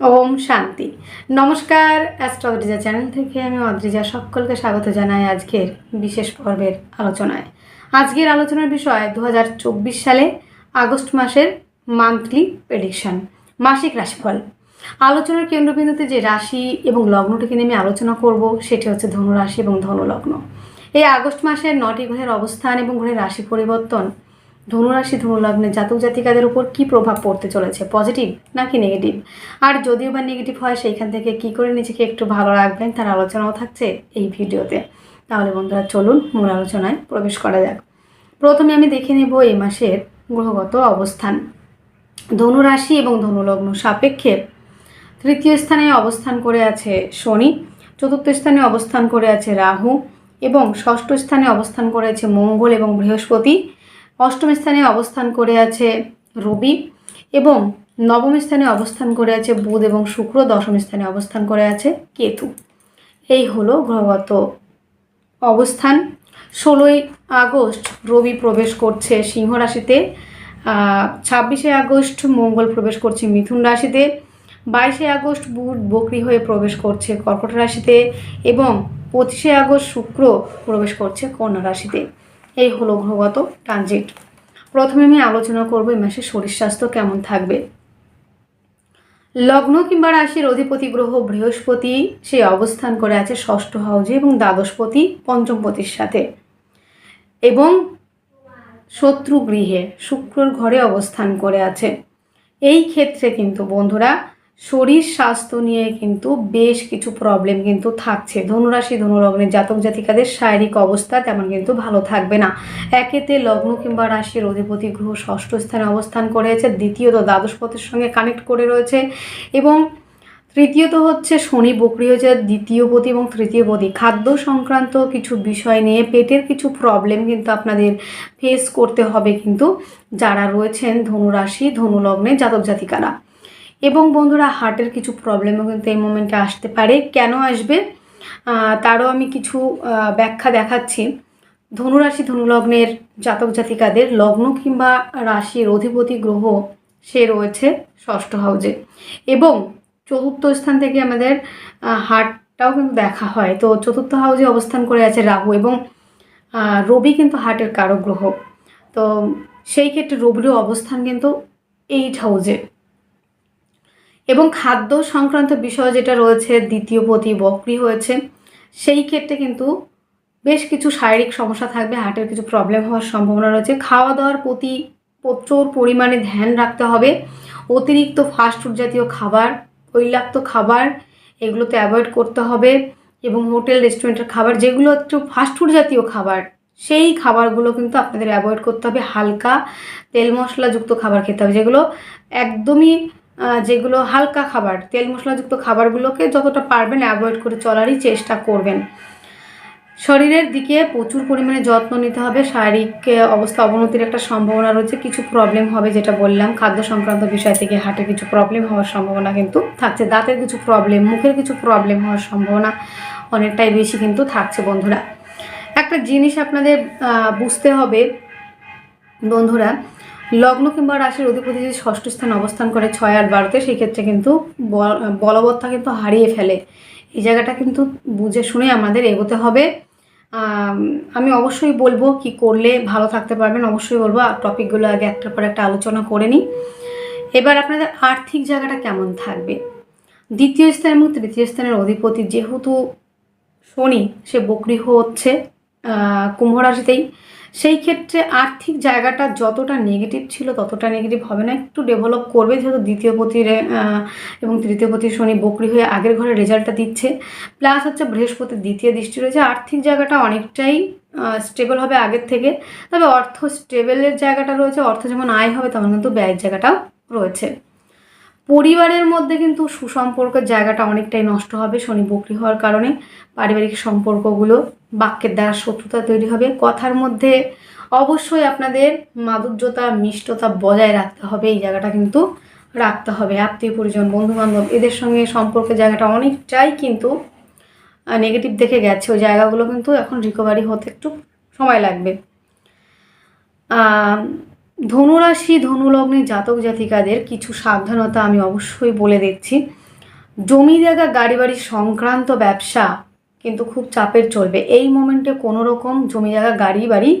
ওম শান্তি। নমস্কার অ্যাস্ট্রোলজিজা চ্যানেল থেকে আমি অদ্রিজা সকলকে স্বাগত জানাই আজকের বিশেষ পর্বের আলোচনায়। আজকের আলোচনার বিষয় দু হাজার চব্বিশ সালে আগস্ট মাসের মান্থলি প্রেডিকশন মাসিক রাশিফল। আলোচনার কেন্দ্রবিন্দুতে যে রাশি এবং লগ্নটিকে নিয়ে আমি আলোচনা করব, সেটি হচ্ছে ধনু রাশি এবং ধনু লগ্ন এই আগস্ট মাসের নটি গ্রহের অবস্থান এবং গ্রহের রাশি পরিবর্তন ধনুরাশি ধনুলগ্নে জাতক জাতিকাদের উপর কি প্রভাব পড়তে চলেছে? পজিটিভ নাকি নেগেটিভ আর যদিও বা নেগেটিভ হয়, সেইখান থেকে কি করে নিজেকে একটু ভালো রাখবেন তার আলোচনাও থাকছে এই ভিডিওতে। তাহলে বন্ধুরা, চলুন মূল আলোচনায় প্রবেশ করা যাক। প্রথমে আমি দেখে নেব এই মাসের গ্রহগত অবস্থান। ধনুরাশি এবং ধনুলগ্ন সাপেক্ষে তৃতীয় স্থানে অবস্থান করে আছে শনি, চতুর্থ স্থানে অবস্থান করে আছে রাহু এবং ষষ্ঠ স্থানে অবস্থান করে আছে মঙ্গল এবং বৃহস্পতি। অষ্টম স্থানে অবস্থান করে আছে রবি এবং নবম স্থানে অবস্থান করে আছে বুধ এবং শুক্র, দশম স্থানে অবস্থান করে আছে কেতু। এই হলো গ্রহগত অবস্থান। ষোলোই আগস্ট রবি প্রবেশ করছে সিংহ রাশিতে ছাব্বিশে আগস্ট মঙ্গল প্রবেশ করছে মিথুন রাশিতে, বাইশে আগস্ট বুধ বকরি হয়ে প্রবেশ করছে কর্কট রাশিতে এবং পঁচিশে আগস্ট শুক্র প্রবেশ করছে কন্যা রাশিতে। এই হলো গ্রহগত ট্রানজিট। প্রথমে আমি আলোচনা করব এই মাসে শরীর স্বাস্থ্য কেমন থাকবে। লগ্ন কিংবা রাশির অধিপতি গ্রহ বৃহস্পতি, সে অবস্থান করে আছে ষষ্ঠ হাউজে এবং দ্বাদশপতি পঞ্চমপতির সাথে। এবং শত্রু গৃহে, শুক্রর ঘরে অবস্থান করে আছে। এই ক্ষেত্রে কিন্তু বন্ধুরা শরীর স্বাস্থ্য নিয়ে কিন্তু বেশ কিছু প্রবলেম কিন্তু থাকছে। ধনুরাশি, ধনুলগ্নের জাতক জাতিকাদের শারীরিক অবস্থা তেমন কিন্তু ভালো থাকবে না। একেতে লগ্ন কিংবা রাশির অধিপতি গ্রহ ষষ্ঠ স্থানে অবস্থান করেছে, দ্বিতীয়ত দ্বাদশপথের সঙ্গে কানেক্ট করে রয়েছে এবং তৃতীয়ত হচ্ছে শনি বকরি হয়েছে দ্বিতীয় পতি এবং তৃতীয় পতি খাদ্য সংক্রান্ত কিছু বিষয় নিয়ে পেটের কিছু প্রবলেম কিন্তু আপনাদের ফেস করতে হবে কিন্তু যারা রয়েছেন ধনুরাশি ধনুলগ্নে জাতক জাতিকারা। এবং বন্ধুরা হার্টের কিছু প্রবলেমও কিন্তু এই মোমেন্টে আসতে পারে। কেন আসবে? তারও আমি কিছু ব্যাখ্যা দেখাচ্ছি। ধনুরাশি ধনুলগ্নের জাতক জাতিকাদের লগ্ন কিংবা রাশির অধিপতি গ্রহ সে রয়েছে ষষ্ঠ হাউজে এবং চতুর্থ স্থান থেকে আমাদের হার্টটাও কিন্তু দেখা হয়। তো চতুর্থ হাউজে অবস্থান করে আছে রাহু এবং রবি কিন্তু হার্টের কারক গ্রহ। তো সেই ক্ষেত্রে রবিরও অবস্থান কিন্তু এইট হাউজে এবং খাদ্য সংক্রান্ত বিষয় যেটা রয়েছে, দ্বিতীয় পতি বকরি হয়েছে, সেই ক্ষেত্রে কিন্তু বেশ কিছু শারীরিক সমস্যা থাকবে হার্টের কিছু প্রবলেম হওয়ার সম্ভাবনা রয়েছে। খাওয়া দাওয়ার প্রতি প্রচুর পরিমাণে ধ্যান রাখতে হবে। অতিরিক্ত ফাস্টফুড জাতীয় খাবার তৈলাক্ত খাবার এগুলোতে অ্যাভয়েড করতে হবে এবং হোটেল রেস্টুরেন্টের খাবার, যেগুলো একটু ফাস্টফুড জাতীয় খাবার, সেই খাবারগুলো কিন্তু আপনাদের অ্যাভয়েড করতে হবে। হালকা তেল মশলাযুক্ত খাবার খেতে হবে, যেগুলো একদমই যেগুলো হালকা খাবার, তেল মশলাযুক্ত খাবারগুলোকে যতটা পারবেন অ্যাভয়েড করে চলারই চেষ্টা করবেন। শরীরের দিকে প্রচুর পরিমাণে যত্ন নিতে হবে, শারীরিক অবস্থা অবনতির একটা সম্ভাবনা রয়েছে, কিছু প্রবলেম হবে যেটা বললাম, খাদ্য সংক্রান্ত বিষয় থেকে হার্টের কিছু প্রবলেম হওয়ার সম্ভাবনা কিন্তু থাকছে, দাঁতের কিছু প্রবলেম মুখের কিছু প্রবলেম হওয়ার সম্ভাবনা অনেকটাই বেশি কিন্তু থাকছে বন্ধুরা। একটা জিনিস আপনাদের বুঝতে হবে বন্ধুরা লগ্ন কিংবা রাশির অধিপতি যদি ষষ্ঠ স্থানে অবস্থান করে ছয় আট বারোতে, সেই ক্ষেত্রে কিন্তু বলবত্তা কিন্তু হারিয়ে ফেলে। এই জায়গাটা কিন্তু বুঝে শুনে আমাদের এগোতে হবে। আমি অবশ্যই বলব কি করলে ভালো থাকতে পারবেন। অবশ্যই বলব টপিকগুলো আগে একটার পর একটা আলোচনা করে নিই। এবার আপনাদের আর্থিক জায়গাটা কেমন থাকবে? দ্বিতীয় স্থান এবং তৃতীয় স্থানের অধিপতি যেহেতু শনি, সে বকরি হচ্ছে কুম্ভ রাশিতেই। সেই ক্ষেত্রে আর্থিক জায়গাটা যতটা নেগেটিভ ছিল ততটা নেগেটিভ হবে না। একটু ডেভেলপ করবে যেহেতু দ্বিতীয় পতির এবং তৃতীয় পতির শনি বকরি হয়ে আগের ঘরে রেজাল্টটা দিচ্ছে। প্লাস হচ্ছে বৃহস্পতির দ্বিতীয় দৃষ্টি রয়েছে। আর্থিক জায়গাটা অনেকটাই স্টেবল হবে আগের থেকে। তবে অর্থ স্টেবলের জায়গাটা রয়েছে। অর্থ যেমন আয় হবে তেমন কিন্তু ব্যয়ের জায়গাটাও রয়েছে। পরিবারের মধ্যে কিন্তু সুসম্পর্কের জায়গাটা অনেকটাই নষ্ট হবে শনি বকরি হওয়ার কারণে। পারিবারিক সম্পর্কগুলো বাক্যের দ্বারা শত্রুতা তৈরি হবে। কথার মধ্যে অবশ্যই আপনাদের মাধুর্যতা, মিষ্টতা বজায় রাখতে হবে। এই জায়গাটা কিন্তু রাখতে হবে। আত্মীয় পরিজন, বন্ধুবান্ধব, এদের সঙ্গে সম্পর্কের জায়গাটা অনেকটাই কিন্তু নেগেটিভ দেখে গেছে। ওই জায়গাগুলো কিন্তু এখন রিকভারি হতে একটু সময় লাগবে। ধনুরাশি, ধনুলগ্নে জাতক জাতিকাদের কিছু সাবধানতা আমি অবশ্যই বলে দিচ্ছি। জমি জায়গা গাড়ি বাড়ি সংক্রান্ত ব্যবসা কিন্তু খুব চাপের চলবে। এই মোমেন্টে কোনো রকম জমি জায়গা, গাড়ি বাড়ি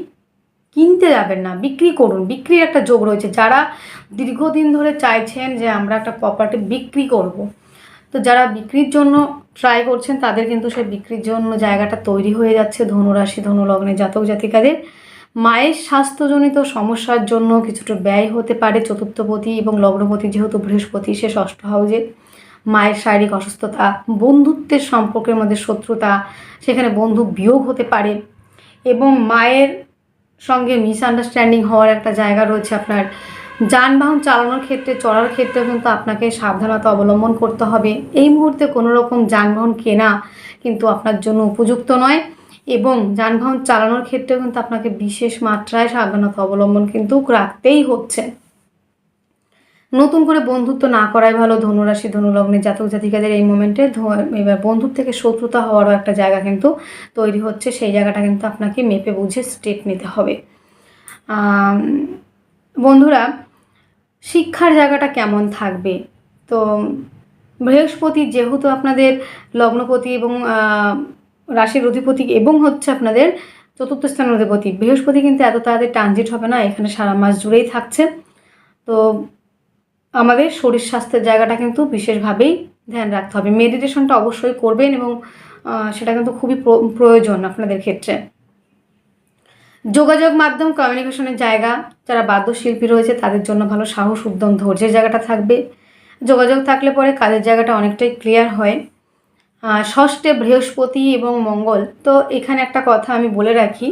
কিনতে যাবেন না। বিক্রি করুন। বিক্রির একটা যোগ রয়েছে। যারা দীর্ঘদিন ধরে চাইছেন যে আমরা একটা প্রপার্টি বিক্রি করব। তো যারা বিক্রির জন্য ট্রাই করছেন, তাদের কিন্তু সেই বিক্রির জন্য জায়গাটা তৈরি হয়ে যাচ্ছে ধনুরাশি, ধনুলগ্নে জাতক জাতিকাদের। মায়ের স্বাস্থ্যজনিত সমস্যার জন্য কিছুটা ব্যয় হতে পারে। চতুর্থপতি এবং লগ্নপতি যেহেতু বৃহস্পতি, সে ষষ্ঠ হাউজে মায়ের শারীরিক অসুস্থতা, বন্ধুত্বের সম্পর্কের মধ্যে শত্রুতা, সেখানে বন্ধু বিয়োগ হতে পারে এবং মায়ের সঙ্গে মিসআন্ডারস্ট্যান্ডিং হওয়ার একটা জায়গা রয়েছে আপনার। যানবাহন চালানোর ক্ষেত্রে চড়ার ক্ষেত্রে কিন্তু আপনাকে সাবধানতা অবলম্বন করতে হবে। এই মুহূর্তে কোনো রকম যানবাহন কেনা কিন্তু আপনার জন্য উপযুক্ত নয় এবং যানবাহন চালানোর ক্ষেত্রেও কিন্তু আপনাকে বিশেষ মাত্রায় সাবধানতা অবলম্বন কিন্তু রাখতেই হচ্ছে। নতুন করে বন্ধুত্ব না করাই ভালো ধনুরাশি ধনুলগ্নের জাতক জাতিকাদের এই মোমেন্টে এবার বন্ধুর থেকে শত্রুতা হওয়ারও একটা জায়গা কিন্তু তৈরি হচ্ছে। সেই জায়গাটা কিন্তু আপনাকে মেপে বুঝে স্টেপ নিতে হবে। বন্ধুরা, শিক্ষার জায়গাটা কেমন থাকবে? তো বৃহস্পতি যেহেতু আপনাদের লগ্নপতি এবং রাশির অধিপতি এবং হচ্ছে আপনাদের চতুর্থ স্থানের অধিপতি, বৃহস্পতি কিন্তু এত তাড়াতাড়ি ট্রানজিট হবে না, এখানে সারা মাস জুড়েই থাকছে। তো আমাদের শরীর স্বাস্থ্যের জায়গাটা কিন্তু বিশেষভাবেই ধ্যান রাখতে হবে। মেডিটেশনটা অবশ্যই করবেন এবং সেটা কিন্তু খুবই প্রয়োজন আপনাদের ক্ষেত্রে। যোগাযোগ মাধ্যম কমিউনিকেশনের জায়গা, যারা বাদ্যশিল্পী রয়েছে, তাদের জন্য ভালো সাহস, উদ্যম, ধৈর্যের জায়গাটা থাকবে। যোগাযোগ থাকলে পরে কাজের জায়গাটা অনেকটাই ক্লিয়ার হয়। ষষ্ঠে বৃহস্পতি এবং মঙ্গল। তো এখানে একটা কথা আমি বলে রাখি,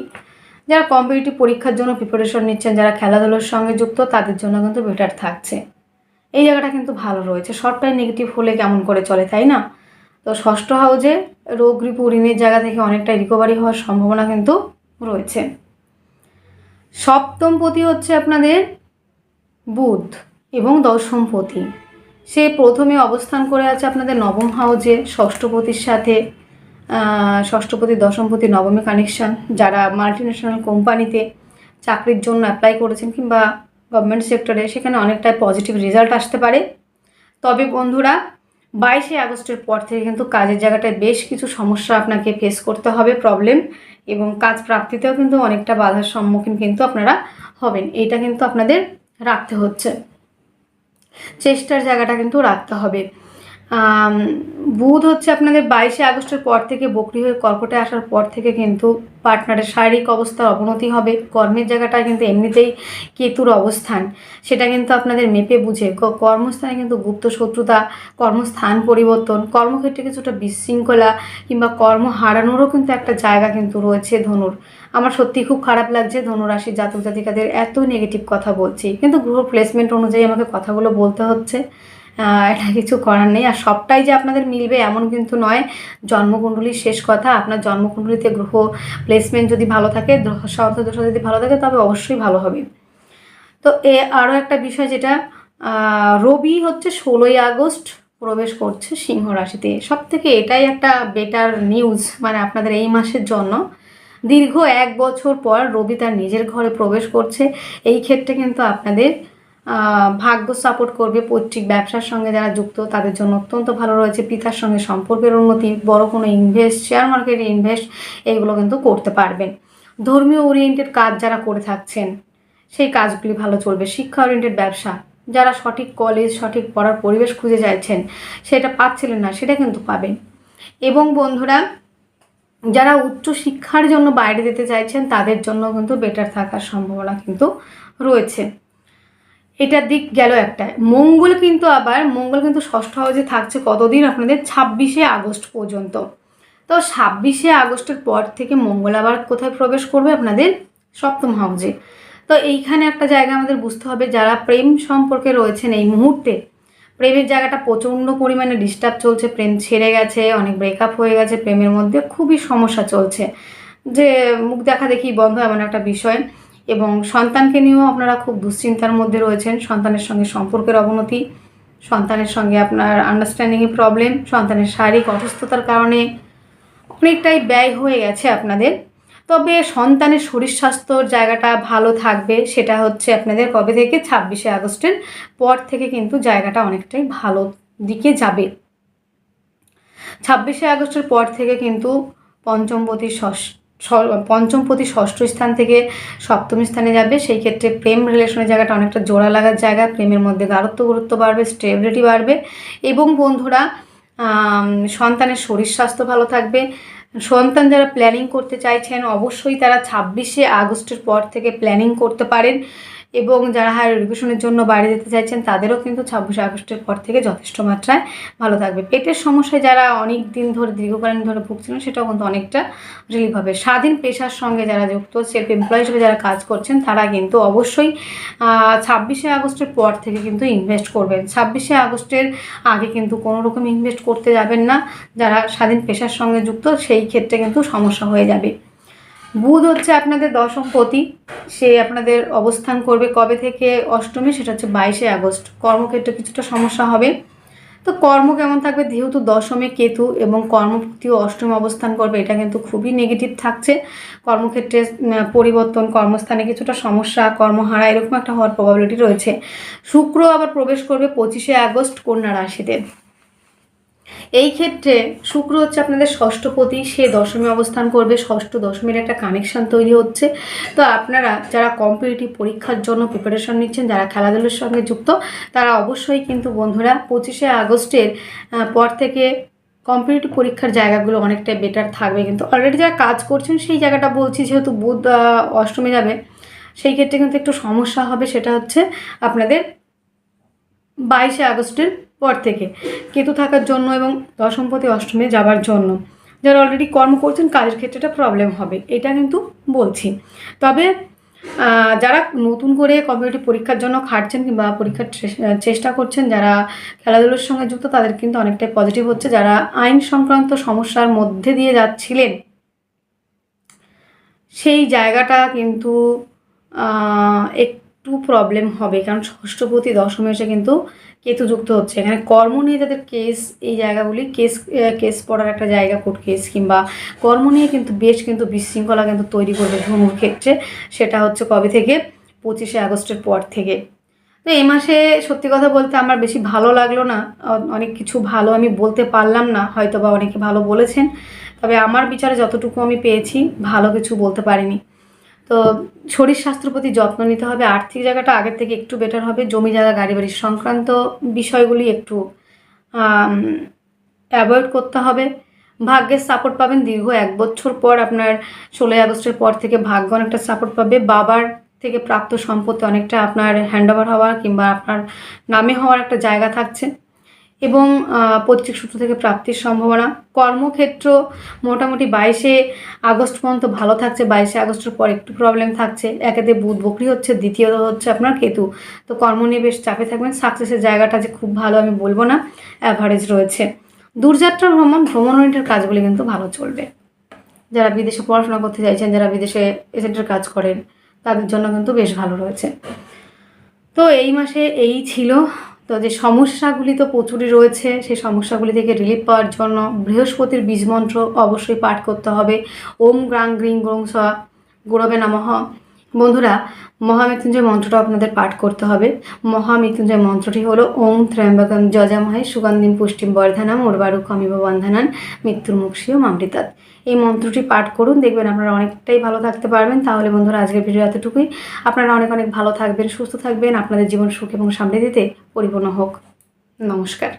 যারা কম্পিটিটিভ পরীক্ষার জন্য প্রিপারেশন নিচ্ছেন, যারা খেলাধুলোর সঙ্গে যুক্ত, তাদের জন্য কিন্তু বেটার থাকছে। এই জায়গাটা কিন্তু ভালো রয়েছে। সবটাই নেগেটিভ হলে কেমন করে চলে, তাই না? তো ষষ্ঠ হাউজে রোগ, রিপু ঋণের জায়গা থেকে অনেকটাই রিকভারি হওয়ার সম্ভাবনা কিন্তু রয়েছে। সপ্তম পতি হচ্ছে আপনাদের বুধ এবং দশমপতি সে প্রথমে অবস্থান করে আছে আপনাদের নবম হাউজে ষষ্ঠপতির সাথে ষষ্ঠপতি দশমপতি নবমী কানেকশান যারা মাল্টি ন্যাশনাল কোম্পানিতে চাকরির জন্য অ্যাপ্লাই করেছেন কিংবা গভর্নমেন্ট সেক্টরে সেখানে অনেকটাই পজিটিভ রেজাল্ট আসতে পারে। তবে বন্ধুরা, বাইশে আগস্টের পর থেকে কিন্তু কাজের জায়গাটায় বেশ কিছু সমস্যা আপনাকে ফেস করতে হবে প্রবলেম এবং কাজ প্রাপ্তিতেও কিন্তু অনেকটা বাধার সম্মুখীন কিন্তু আপনারা হবেন। এইটা কিন্তু আপনাদের রাখতে হচ্ছে। চেষ্টার জায়গাটা কিন্তু রাখতে হবে। বুধ হচ্ছে আপনাদের বাইশে আগস্টের পর থেকে বকরি হয়ে কর্কটে আসার পর থেকে কিন্তু পার্টনারের শারীরিক অবস্থার অবনতি হবে, কর্মের জায়গাটায় কিন্তু এমনিতেই কেতুর অবস্থান। সেটা কিন্তু আপনাদের মেপে বুঝে কর্মস্থানে কিন্তু গুপ্ত শত্রুতা, কর্মস্থান পরিবর্তন, কর্মক্ষেত্রে কিছুটা বিশৃঙ্খলা কিংবা কর্ম হারানোরও কিন্তু একটা জায়গা কিন্তু রয়েছে ধনুর। আমার সত্যি খুব খারাপ লাগছে ধনুরাশি জাতক জাতিকাদের এত নেগেটিভ কথা বলছি, কিন্তু গ্রহ প্লেসমেন্ট অনুযায়ী আমাকে কথাগুলো বলতে হচ্ছে। এটা কিছু করার নেই। আর সবটাই যে আপনাদের মিলবে এমন কিন্তু নয়। জন্মকুণ্ডলীর শেষ কথা, আপনার জন্মকুণ্ডলিতে গ্রহ প্লেসমেন্ট যদি ভালো থাকে সার্থ দশা যদি ভালো থাকে, তবে অবশ্যই ভালো হবে। তো এ আরও একটা বিষয় যেটা রবি হচ্ছে ষোলোই আগস্ট, প্রবেশ করছে সিংহ রাশিতে। সব থেকে এটাই একটা বেটার নিউজ মানে আপনাদের এই মাসের জন্য। দীর্ঘ এক বছর পর রবি তার নিজের ঘরে প্রবেশ করছে। এই ক্ষেত্রে কিন্তু আপনাদের ভাগ্য সাপোর্ট করবে পৈতৃক ব্যবসার সঙ্গে যারা যুক্ত, তাদের জন্য অত্যন্ত ভালো রয়েছে। পিতার সঙ্গে সম্পর্কের উন্নতি, বড় কোনো ইনভেস্ট শেয়ার মার্কেটে ইনভেস্ট এগুলো কিন্তু করতে পারবেন। ধর্মীয় ওরিয়েন্টেড কাজ যারা করে থাকছেন, সেই কাজগুলি ভালো চলবে। শিক্ষা ওরিয়েন্টেড ব্যবসা, যারা সঠিক কলেজ সঠিক পড়ার পরিবেশ খুঁজে চাইছেন, সেটা পাচ্ছিলেন না, সেটা কিন্তু পাবেন। এবং বন্ধুরা, যারা উচ্চ শিক্ষার জন্য বাইরে যেতে চাইছেন, তাদের জন্য কিন্তু বেটার থাকার সম্ভাবনা কিন্তু রয়েছে। এটার দিক গেল একটা মঙ্গল কিন্তু আবার, মঙ্গল কিন্তু ষষ্ঠ হাউজে থাকছে কতদিন? আপনাদের ছাব্বিশে আগস্ট পর্যন্ত। তো ছাব্বিশে আগস্টের পর থেকে মঙ্গল আবার কোথায় প্রবেশ করবে আপনাদের? সপ্তম হাউজে। তো এইখানে একটা জায়গা আমাদের বুঝতে হবে, যারা প্রেম সম্পর্কে রয়েছেন এই মুহূর্তে, প্রেমের জায়গাটা প্রচণ্ড পরিমাণে ডিস্টার্ব চলছে, প্রেম ছেড়ে গেছে, অনেক ব্রেকআপ হয়ে গেছে, প্রেমের মধ্যে খুবই সমস্যা চলছে। যে মুখ দেখা দেখি বন্ধ এমন একটা বিষয়। এবং সন্তানকে নিয়েও আপনারা খুব দুশ্চিন্তার মধ্যে রয়েছেন। সন্তানের সঙ্গে সম্পর্কের অবনতি, সন্তানের সঙ্গে আপনার আন্ডারস্ট্যান্ডিংয়ে প্রবলেম সন্তানের শারীরিক অসুস্থতার কারণে অনেকটাই ব্যয় হয়ে গেছে আপনাদের। তবে সন্তানের শরীর স্বাস্থ্যর জায়গাটা ভালো থাকবে, সেটা হচ্ছে আপনাদের কবে থেকে? ছাব্বিশে আগস্টের পর থেকে কিন্তু জায়গাটা অনেকটাই ভালো দিকে যাবে। ছাব্বিশে আগস্টের পর থেকে কিন্তু পঞ্চমপতি ষষ্ঠ পঞ্চমপতি ষষ্ঠ স্থান থেকে সপ্তম স্থানে যাবে। সেই ক্ষেত্রে প্রেম রিলেশনের জায়গাটা অনেকটা জোড়া লাগার জায়গা। প্রেমের মধ্যে গারত্ব গুরুত্ব বাড়বে স্টেবিলিটি বাড়বে। এবং বন্ধুরা সন্তানের শরীর স্বাস্থ্য ভালো থাকবে। সন্তান যারা প্ল্যানিং করতে চাইছেন, অবশ্যই তারা ছাব্বিশে আগস্টের পর থেকে প্ল্যানিং করতে পারেন। এবং যারা হায়ার এডুকেশনের জন্য বাইরে যেতে চাইছেন, তাদেরও কিন্তু ছাব্বিশে আগস্টের পর থেকে যথেষ্ট মাত্রায় ভালো থাকবে। পেটের সমস্যায় যারা অনেক দিন ধরে, দীর্ঘকালীন ধরে ভুগছিলেন, সেটাও কিন্তু অনেকটা রিলিফ হবে। স্বাধীন পেশার সঙ্গে যারা যুক্ত সেলফ এমপ্লয় হিসেবে যারা কাজ করছেন, তারা কিন্তু অবশ্যই ছাব্বিশে আগস্টের পর থেকে কিন্তু ইনভেস্ট করবেন। ছাব্বিশে আগস্টের আগে কিন্তু কোনো রকম ইনভেস্ট করতে যাবেন না। যারা স্বাধীন পেশার সঙ্গে যুক্ত, সেই ক্ষেত্রে কিন্তু সমস্যা হয়ে যাবে। বুধ হচ্ছে আপনাদের দশমপতি সে আপনাদের অবস্থান করবে কবে থেকে? অষ্টমী, সেটা হচ্ছে বাইশে আগস্ট। কর্মক্ষেত্রে কিছুটা সমস্যা হবে। তো কর্ম কেমন থাকবে? যেহেতু দশমে কেতু এবং কর্মপতিও অষ্টম অবস্থান করবে, এটা কিন্তু খুবই নেগেটিভ থাকছে। কর্মক্ষেত্রে পরিবর্তন, কর্মস্থানে কিছুটা সমস্যা, কর্মহারা, এরকম একটা হওয়ার প্রবাবিলিটি রয়েছে। শুক্র আবার প্রবেশ করবে পঁচিশে আগস্ট কন্যা রাশিতে। এই ক্ষেত্রে শুক্র হচ্ছে আপনাদের ষষ্ঠপতি সে দশমী অবস্থান করবে, ষষ্ঠ দশমীর একটা কানেকশন তৈরি হচ্ছে। তো আপনারা যারা কম্পিটিটিভ পরীক্ষার জন্য প্রিপারেশন নিচ্ছেন, যারা খেলাধুলোর সঙ্গে যুক্ত, তারা অবশ্যই কিন্তু বন্ধুরা পঁচিশে আগস্টের পর থেকে কম্পিটিটিভ পরীক্ষার জায়গাগুলো অনেকটাই বেটার থাকবে। কিন্তু অলরেডি যারা কাজ করছেন, সেই জায়গাটা বলছি, যেহেতু বুধ অষ্টমী যাবে, সেই ক্ষেত্রে কিন্তু একটু সমস্যা হবে, সেটা হচ্ছে আপনাদের বাইশে আগস্টের পর থেকে। কেতু থাকার জন্য এবং দশমপতি অষ্টমে যাবার জন্য। যারা অলরেডি কর্ম করছেন কাজের ক্ষেত্রে একটা প্রবলেম হবে এটা কিন্তু বলছি। তবে যারা নতুন করে কম্পিটিটিভ পরীক্ষার জন্য খাটছেন কিংবা পরীক্ষার চেষ্টা করছেন যারা খেলাধুলোর সঙ্গে যুক্ত তাদের কিন্তু অনেকটাই পজিটিভ হচ্ছে। যারা আইন সংক্রান্ত সমস্যার মধ্যে দিয়ে যাচ্ছিলেন সেই জায়গাটা কিন্তু আহ, একটু প্রবলেম হবে, কারণ ষষ্ঠপতি দশমে এসে কিন্তু কেতু যুক্ত হচ্ছে। এখানে কর্ম নিয়ে যাদের কেস এই জায়গাগুলি কেস কেস পড়ার একটা জায়গা কোর্ট কেস কিংবা কর্ম নিয়ে কিন্তু বেশ কিন্তু বিশৃঙ্খলা কিন্তু তৈরি করবে ধনুর ক্ষেত্রে। সেটা হচ্ছে কবে থেকে? পঁচিশে আগস্টের পর থেকে। তো এই মাসে সত্যি কথা বলতে আমার বেশি ভালো লাগল না। অনেক কিছু ভালো আমি বলতে পারলাম না হয়তো বা অনেকে ভালো বলেছেন। তবে আমার বিচারে যতটুকু আমি পেয়েছি, ভালো কিছু বলতে পারিনি। তো শরীর স্বাস্থ্যের প্রতি যত্ন নিতে হবে, আর্থিক জায়গাটা আগের থেকে একটু বেটার হবে, জমি জায়গা, গাড়ি বাড়ি সংক্রান্ত বিষয়গুলি একটু অ্যাভয়েড করতে হবে। ভাগ্যের সাপোর্ট পাবেন, দীর্ঘ এক বছর পর আপনার ষোলোই আগস্টের পর থেকে ভাগ্য অনেকটা সাপোর্ট পাবে। বাবার থেকে প্রাপ্ত সম্পত্তি অনেকটা আপনার হ্যান্ডওভার হওয়ার কিংবা আপনার নামে হওয়ার একটা জায়গা থাকছে। এবং পৈতৃক সূত্র থেকে প্রাপ্তির সম্ভাবনা। কর্মক্ষেত্র মোটামুটি বাইশে আগস্ট পর্যন্ত ভালো থাকছে, বাইশে আগস্টের পর একটু প্রবলেম থাকছে। একেতে বুধ বকরি হচ্ছে, দ্বিতীয়ত হচ্ছে আপনার কেতু। তো কর্ম নিয়ে বেশ চাপে থাকবেন। সাকসেসের জায়গাটা যে খুব ভালো আমি বলব না অ্যাভারেজ রয়েছে। দূরযাত্রা, ভ্রমণ ভ্রমণ ওরিয়েন্টেড কাজগুলি কিন্তু ভালো চলবে। যারা বিদেশে পড়াশোনা করতে চাইছেন, যারা বিদেশে এজেন্টের কাজ করেন, তাদের জন্য কিন্তু বেশ ভালো রয়েছে। তো এই মাসে এই ছিল তো যে সমস্যাগুলি তো প্রচুরই রয়েছে, সেই সমস্যাগুলি থেকে রিলিফ পাওয়ার জন্য বৃহস্পতির বীজমন্ত্র অবশ্যই পাঠ করতে হবে। ওম গ্রাং গ্রিং গ্রং স গুরবে নমঃ। বন্ধুরা, মহামৃত্যুঞ্জয় মন্ত্রটা আপনাদের পাঠ করতে হবে। মহামৃত্যুঞ্জয় মন্ত্রটি হলো ওম ত্র্যম্বকম যজামহে সুগন্ধিম পুষ্টিম বর্ধনাম উর্বারুক অমিব বন্ধনান মৃত্যুর মুক্ষীয় মামৃতাত এই মন্ত্রটি পাঠ করুন, দেখবেন আপনারা অনেকটাই ভালো থাকতে পারবেন। তাহলে বন্ধুরা, আজকের ভিডিও এতটুকুই। আপনারা অনেক অনেক ভালো থাকবেন, সুস্থ থাকবেন। আপনাদের জীবন সুখ এবং সমৃদ্ধিতে পরিপূর্ণ হোক। নমস্কার।